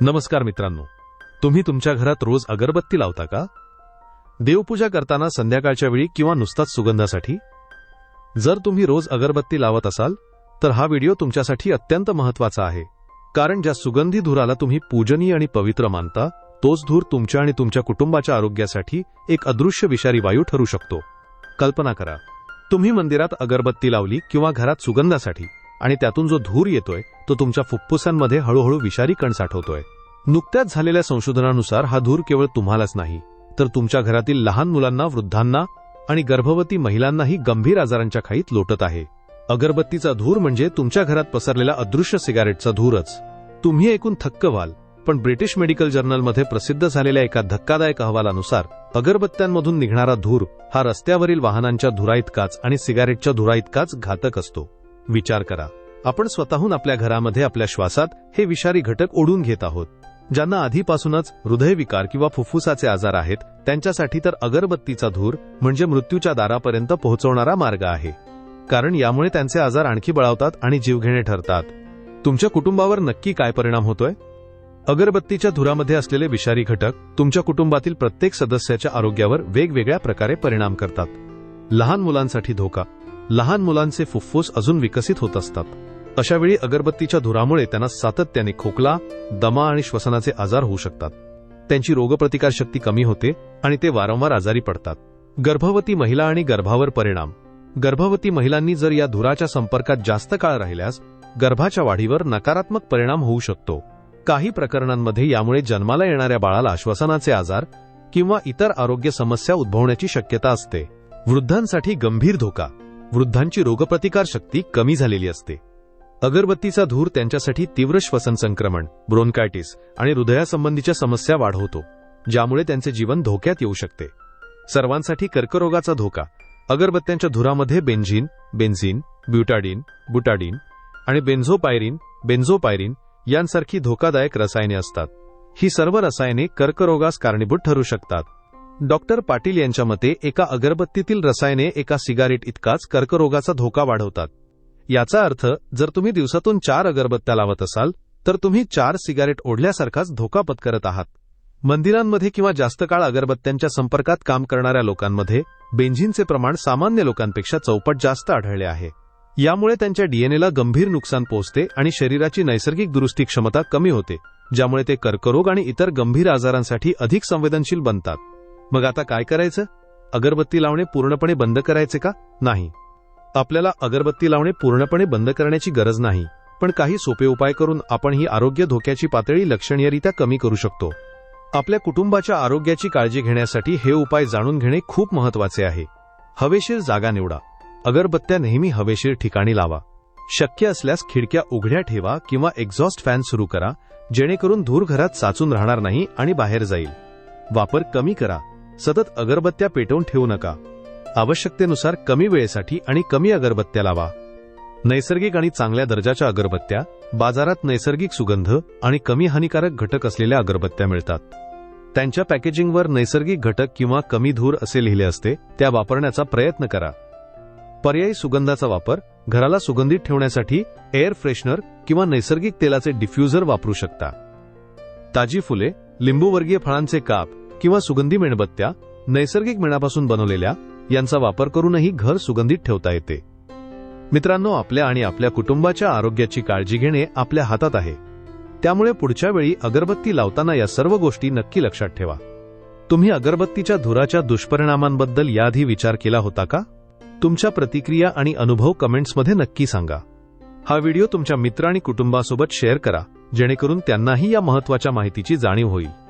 नमस्कार मित्रांनो. तुम्ही तुमच्या घरात रोज अगरबत्ती लावता का? देवपूजा करताना संध्याकाळच्या वेळी किंवा नुसताच सुगंधासाठी? जर तुम्ही रोज अगरबत्ती लावत असाल तर हा व्हिडिओ तुमच्यासाठी अत्यंत महत्त्वाचा आहे. कारण ज्या सुगंधी धुराला तुम्ही पूजनीय आणि पवित्र मानता तोच धूर तुमच्या आणि तुमच्या कुटुंबाच्या आरोग्यासाठी एक अदृश्य विषारी वायू ठरू शकतो. कल्पना करा. तुम्ही मंदिरात अगरबत्ती लावली किंवा घरात सुगंधासाठी आणि त्यातून जो धूर येतोय तो तुमच्या फुप्फुसांमध्ये हळूहळू विषारी कण साठवतोय. नुकत्याच झालेल्या संशोधनानुसार हा धूर केवळ तुम्हालाच नाही तर तुमच्या घरातील लहान मुलांना वृद्धांना आणि गर्भवती महिलांनाही गंभीर आजारांच्या खाईत लोटत आहे. अगरबत्तीचा धूर म्हणजे तुमच्या घरात पसरलेला अदृश्य सिगारेटचा धूरच. तुम्ही ऐकून थक्क व्हाल पण ब्रिटिश मेडिकल जर्नलमध्ये प्रसिद्ध झालेल्या एका धक्कादायक अहवालानुसार अगरबत्त्यांमधून निघणारा धूर हा रस्त्यावरील वाहनांच्या धुराइतकाच आणि सिगारेटच्या धुराइतकाच घातक असतो. विचार करा. आपण स्वतःहून आपल्या घरामध्ये आपल्या श्वासात हे विषारी घटक ओढून घेत आहोत. ज्यांना आधीपासूनच हृदयविकार किंवा फुफ्फुसाचे आजार आहेत त्यांच्यासाठी तर अगरबत्तीचा धूर म्हणजे मृत्यूच्या दारापर्यंत पोहोचवणारा मार्ग आहे. कारण यामुळे त्यांचे आजार आणखी बळावतात आणि जीवघेणे ठरतात. तुमच्या कुटुंबावर नक्की काय परिणाम होतोय? अगरबत्तीच्या धुरामध्ये असलेले विषारी घटक तुमच्या कुटुंबातील प्रत्येक सदस्याच्या आरोग्यावर वेगवेगळ्या प्रकारे परिणाम करतात. लहान मुलांसाठी धोका लहान मुलांचे फुफ्फुस अजून विकसित होत असतात. अशावेळी अगरबत्तीच्या धुरामुळे त्यांना सातत्याने खोकला दमा आणि श्वसनाचे आजार होऊ शकतात. त्यांची रोगप्रतिकारशक्ती कमी होते आणि ते वारंवार आजारी पडतात. गर्भवती महिला आणि गर्भावर परिणाम. गर्भवती महिलांनी जर या धुराच्या संपर्कात जास्त काळ राहिल्यास गर्भाच्या वाढीवर नकारात्मक परिणाम होऊ शकतो. काही प्रकरणांमध्ये यामुळे जन्माला येणाऱ्या बाळाला श्वसनाचे आजार किंवा इतर आरोग्य समस्या उद्भवण्याची शक्यता असते. वृद्धांसाठी गंभीर धोका. वृद्धांची रोगप्रतिकार शक्ती कमी झालेली असते. अगरबत्तीचा धूर त्यांच्यासाठी तीव्र श्वसन संक्रमण ब्रोनकायटिस आणि हृदयासंबंधीच्या समस्या वाढवतो ज्यामुळे त्यांचे जीवन धोक्यात येऊ शकते. सर्वांसाठी कर्करोगाचा धोका अगरबत्त्यांच्या धुरामध्ये बेंझिन बेन्झिन ब्युटाडिन बुटाडिन आणि बेन्झोपायरिन बेन्झोपायरिन यांसारखी धोकादायक रसायने असतात. ही सर्व रसायने कर्करोगास कारणीभूत ठरू शकतात. डॉक्टर पाटील यांच्या मते एका अगरबत्तीतील रसायने एका सिगारेट इतकाच कर्करोगाचा धोका वाढवतात. याचा अर्थ जर तुम्ही दिवसातून चार अगरबत्त्या लावत असाल तर तुम्ही चार सिगारेट ओढल्यासारखाच धोका पत्करत आहात. मंदिरांमध्ये किंवा जास्त काळ अगरबत्त्यांच्या संपर्कात काम करणाऱ्या लोकांमध्ये बेंझिनचे प्रमाण सामान्य लोकांपेक्षा चौपट जास्त आढळले आहे. यामुळे त्यांच्या डीएनएला गंभीर नुकसान पोहोचते आणि शरीराची नैसर्गिक दुरुस्ती क्षमता कमी होते ज्यामुळे ते कर्करोग आणि इतर गंभीर आजारांसाठी अधिक संवेदनशील बनतात. मग आता काय करायचं? अगरबत्ती लावणे पूर्णपणे बंद करायचे का? नाही. आपल्याला अगरबत्ती लावणे पूर्णपणे बंद करण्याची गरज नाही. पण काही सोपे उपाय करून आपण ही आरोग्य धोक्याची पातळी लक्षणीयरित्या कमी करू शकतो. आपल्या कुटुंबाच्या आरोग्याची काळजी घेण्यासाठी हे उपाय जाणून घेणे खूप महत्त्वाचे आहे. हवेशीर जागा निवडा. अगरबत्त्या नेहमी हवेशीर ठिकाणी लावा. शक्य असल्यास खिडक्या उघड्या ठेवा किंवा एक्झॉस्ट फॅन सुरू करा जेणेकरून धूर घरात साचून राहणार नाही आणि बाहेर जाईल. वापर कमी करा. सतत अगरबत्त्या पेटवून ठेवू नका. आवश्यकतेनुसार कमी वेळेसाठी आणि कमी अगरबत्त्या लावा. नैसर्गिक आणि चांगल्या दर्जाच्या अगरबत्त्या बाजारात नैसर्गिक सुगंध आणि कमी हानिकारक घटक असलेल्या अगरबत्त्या मिळतात. त्यांच्या पॅकेजिंगवर नैसर्गिक घटक किंवा कमी धूर असे लिहिले असते त्या वापरण्याचा प्रयत्न करा. पर्यायी सुगंधाचा वापर घराला सुगंधित ठेवण्यासाठी एअर फ्रेशनर किंवा नैसर्गिक तेलाचे डिफ्युजर वापरू शकता. ताजी फुले लिंबूवर्गीय फळांचे काप किंवा सुगंधी मेणबत्त्या नैसर्गिक मेणापासून बनवलेल्या यांचा वापर करूनही घर सुगंधित ठेवता येते. मित्रांनो आपल्या आणि आपल्या कुटुंबाच्या आरोग्याची काळजी घेणे आपल्या हातात आहे. त्यामुळे पुढच्या वेळी अगरबत्ती लावताना या सर्व गोष्टी नक्की लक्षात ठेवा. तुम्ही अगरबत्तीच्या धुराच्या दुष्परिणामांबद्दल याआधी विचार केला होता का? तुमच्या प्रतिक्रिया आणि अनुभव कमेंट्समध्ये नक्की सांगा. हा व्हिडिओ तुमच्या मित्र आणि कुटुंबासोबत शेअर करा जेणेकरून त्यांनाही या महत्त्वाच्या माहितीची जाणीव होईल.